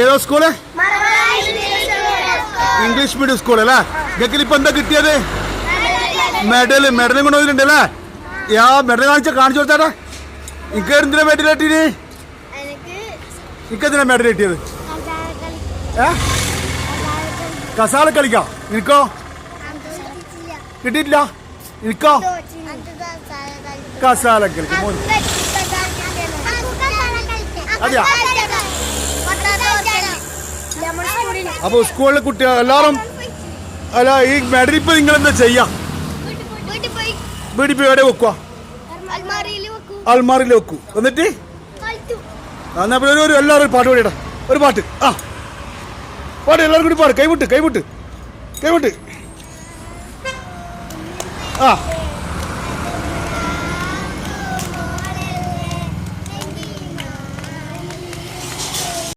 ഏതോ school? English medium school? അല്ലേ? നിങ്ങൾക്ക് ഇപ്പൊ എന്താ കിട്ടിയത്? മെഡൽ മെഡൽ കൊണ്ടുവന്നിട്ടുണ്ട് അല്ലേ? യാ മെഡൽ കാണിച്ച കാണിച്ചു കൊടുത്താടാ. എനിക്ക് എന്തിനാ മെഡൽ കിട്ടിയത്? എനിക്ക് എന്തിനാ മെഡൽ കിട്ടിയത്? ഏ? കസാല കളിക്കാം. നിനക്കോ? കിട്ടിയിട്ടില്ല. നിനക്കോ? കസാല കളിക്കാം. അതെയാ? അപ്പൊ സ്കൂളിലെ കുട്ടികൾ എല്ലാവരും അല്ല ഈ മെഡൽ ഇപ്പൊ നിങ്ങൾ എന്താ ചെയ്യാം? വീട്ടിൽ പോയി എവിടെ വെക്കുക അൽമാരിയിൽ വെക്കൂ. എന്നിട്ട്? എന്നാ പിന്നെ ഒരു- എല്ലാവരും പാട്ട് പാടിയിടാ. ഒരു പാട്ട്. ആ. പാട്ട് എല്ലാവരും കൂടി പാട്. കൈവിട്ട് കൈവിട്ട് കൈവിട്ട്. ആ.